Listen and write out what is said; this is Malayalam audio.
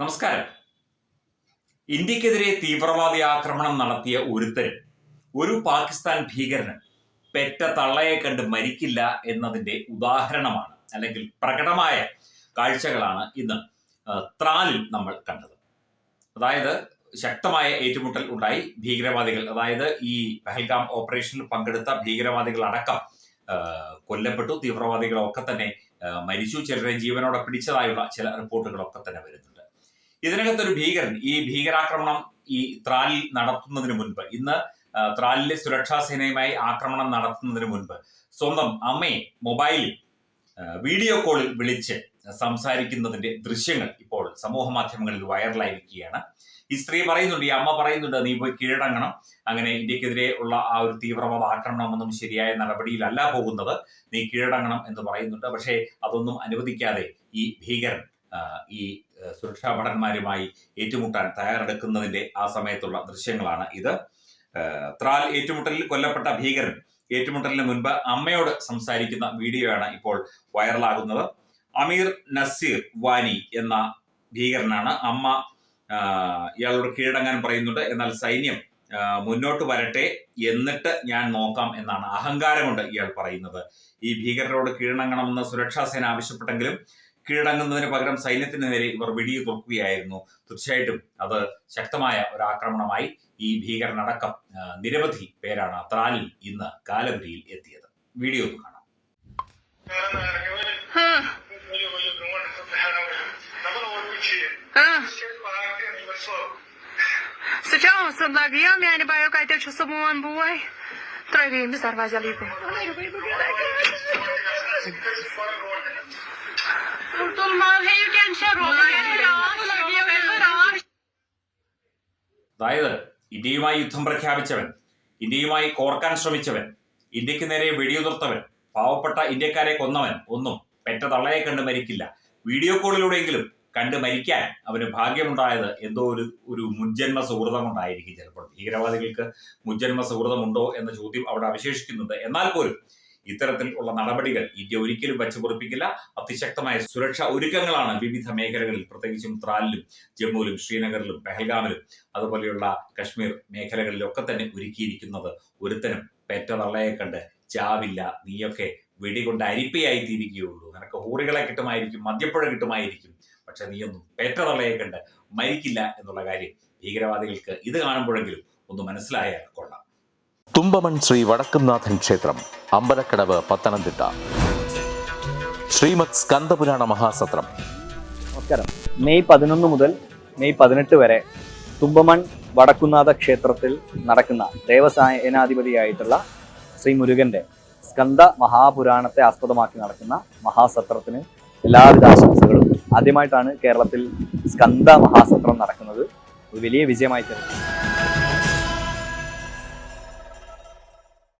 നമസ്കാരം. ഇന്ത്യക്കെതിരെ തീവ്രവാദി ആക്രമണം നടത്തിയ ഒരുത്തൻ ഒരു പാകിസ്ഥാൻ ഭീകരന് പെറ്റ തള്ളയെ കണ്ട് മരിക്കില്ല എന്നതിന്റെ ഉദാഹരണമാണ് അല്ലെങ്കിൽ പ്രകടമായ കാഴ്ചകളാണ് ഇന്ന് ത്രാലിൽ നമ്മൾ കണ്ടത്. അതായത് ശക്തമായ ഏറ്റുമുട്ടൽ ഉണ്ടായി ഭീകരവാദികൾ. അതായത് ഈ പെഹൽഗാം ഓപ്പറേഷനിൽ പങ്കെടുത്ത ഭീകരവാദികൾ അടക്കം കൊല്ലപ്പെട്ടു. തീവ്രവാദികളൊക്കെ തന്നെ മരിച്ചു. ചിലരെ ജീവനോടെ പിടിച്ചതായുള്ള ചില റിപ്പോർട്ടുകളൊക്കെ തന്നെ വരുന്നുണ്ട്. ഇതിനകത്തൊരു ഭീകരൻ ഈ ഭീകരാക്രമണം ഈ ത്രാലിൽ നടത്തുന്നതിന് മുൻപ് ഇന്ന് ത്രാലിലെ സുരക്ഷാ സേനയുമായി ആക്രമണം നടത്തുന്നതിന് മുൻപ് സ്വന്തം അമ്മയെ മൊബൈലിൽ ആ, വീഡിയോ കോളിൽ വിളിച്ച് സംസാരിക്കുന്നതിന്റെ ദൃശ്യങ്ങൾ ഇപ്പോൾ സമൂഹ മാധ്യമങ്ങളിൽ വൈറലായിരിക്കുകയാണ്. ഈ സ്ത്രീ പറയുന്നുണ്ട് ഈ അമ്മ പറയുന്നുണ്ട് നീ പോയി കീഴടങ്ങണം. അങ്ങനെ ഇന്ത്യക്കെതിരെ ഉള്ള ആ ഒരു തീവ്രവാദ ആക്രമണമൊന്നും ശരിയായ നടപടിയിലല്ല പോകുന്നത്. നീ കീഴടങ്ങണം എന്ന് പറയുന്നുണ്ട്. പക്ഷേ അതൊന്നും അനുവദിക്കാതെ ഈ ഭീകരൻ ഈ സുരക്ഷാ ഭടന്മാരുമായി ഏറ്റുമുട്ടാൻ തയ്യാറെടുക്കുന്നതിന്റെ ആ സമയത്തുള്ള ദൃശ്യങ്ങളാണ് ഇത്. ത്രാൽ ഏറ്റുമുട്ടലിൽ കൊല്ലപ്പെട്ട ഭീകരൻ ഏറ്റുമുട്ടലിന് മുൻപ് അമ്മയോട് സംസാരിക്കുന്ന വീഡിയോയാണ് ഇപ്പോൾ വൈറലാകുന്നത്. അമീർ നസീർ വാനി എന്ന ഭീകരനാണ്. അമ്മ ഇയാളോട് കീഴടങ്ങാൻ പറയുന്നുണ്ട്. എന്നാൽ സൈന്യം മുന്നോട്ട് വരട്ടെ എന്നിട്ട് ഞാൻ നോക്കാം എന്നാണ് അഹങ്കാരമുണ്ട് ഇയാൾ പറയുന്നത്. ഈ ഭീകരരോട് കീഴടങ്ങണമെന്ന് സുരക്ഷാ സേന ആവശ്യപ്പെട്ടെങ്കിലും കീഴടങ്ങുന്നതിന് പകരം സൈന്യത്തിന് നേരെ ഇവർ വെടിയു തുറക്കുകയായിരുന്നു തീർച്ചയായിട്ടും അത് ശക്തമായ ഒരു ആക്രമണമായി ഈ ഭീകരനടക്കം ആ, നിരവധി പേരാണ് ത്രാലിൽ ഇന്ന് കാലപുരിയിൽ എത്തിയത് വീഡിയോ ഒന്ന് കാണാം हाँ हाँ Сначала он садлагия, меня не боюсь, как это что он бой. Тройка им сорвать залипы. അതായത് ഇന്ത്യയുമായി യുദ്ധം പ്രഖ്യാപിച്ചവൻ ഇന്ത്യയുമായി കോർക്കാൻ ശ്രമിച്ചവൻ ഇന്ത്യയ്ക്ക് നേരെ വെടിയുതിർത്തവൻ പാവപ്പെട്ട ഇന്ത്യക്കാരെ കൊന്നവൻ ഒന്നും പെറ്റ തള്ളയെ കണ്ട് മരിക്കില്ല. വീഡിയോ കോളിലൂടെയെങ്കിലും കണ്ട് മരിക്കാൻ അവന് ഭാഗ്യമുണ്ടായത് എന്തോ ഒരു ഒരു മുജ്ജന്മ സുഹൃതം കൊണ്ടായിരിക്കും ചിലപ്പോൾ. ഭീകരവാദികൾക്ക് മുജ്ജന്മ സുഹൃതമുണ്ടോ എന്ന ചോദ്യം അവിടെ അവശേഷിക്കുന്നുണ്ട്. എന്നാൽ പോലും ഇത്തരത്തിൽ ഉള്ള നടപടികൾ ഇന്ത്യ ഒരിക്കലും വച്ചു പൊറിപ്പിക്കില്ല. അതിശക്തമായ സുരക്ഷാ ഒരുക്കങ്ങളാണ് വിവിധ മേഖലകളിൽ പ്രത്യേകിച്ചും ത്രാലിലും ജമ്മുവിലും ശ്രീനഗറിലും പെഹൽഗാമിലും അതുപോലെയുള്ള കശ്മീർ മേഖലകളിലൊക്കെ തന്നെ ഒരുക്കിയിരിക്കുന്നത്. ഒരുത്തനും പെറ്റ തള്ളയെ കണ്ട് ചാവില്ല നീയൊക്കെ വെടികൊണ്ട് അരിപ്പയായി തീരുകയുള്ളൂ നിനക്ക് ഹൂറികളെ കിട്ടുമായിരിക്കും മദ്യപ്പുഴ കിട്ടുമായിരിക്കും. പക്ഷെ നീയൊന്നും പെറ്റ തള്ളയെ കണ്ട് മരിക്കില്ല എന്നുള്ള കാര്യം ഭീകരവാദികൾക്ക് ഇത് കാണുമ്പോഴെങ്കിലും ഒന്ന് മനസ്സിലായാൽ കൊള്ളാം. തുമ്പമൺ ശ്രീ വടക്കുംനാഥൻ ക്ഷേത്രം. അമ്പലക്കടവ് പത്തനംതിട്ട. ശ്രീമത് സ്കന്ദപുരാണ മഹാസത്രം. നമസ്കാരം. മെയ് പതിനൊന്ന് മുതൽ മെയ് പതിനെട്ട് വരെ തുമ്പമൺ വടക്കുന്നാഥ ക്ഷേത്രത്തിൽ നടക്കുന്ന ദേവസേനാധിപതിയായിട്ടുള്ള ശ്രീ മുരുകന്റെ സ്കന്ദ മഹാപുരാണത്തെ ആസ്പദമാക്കി നടക്കുന്ന മഹാസത്രത്തിന് എല്ലാവിധ ആശംസകളും. ആദ്യമായിട്ടാണ് കേരളത്തിൽ സ്കന്ദ മഹാസത്രം നടക്കുന്നത്. ഒരു വലിയ വിജയമായി തന്നെ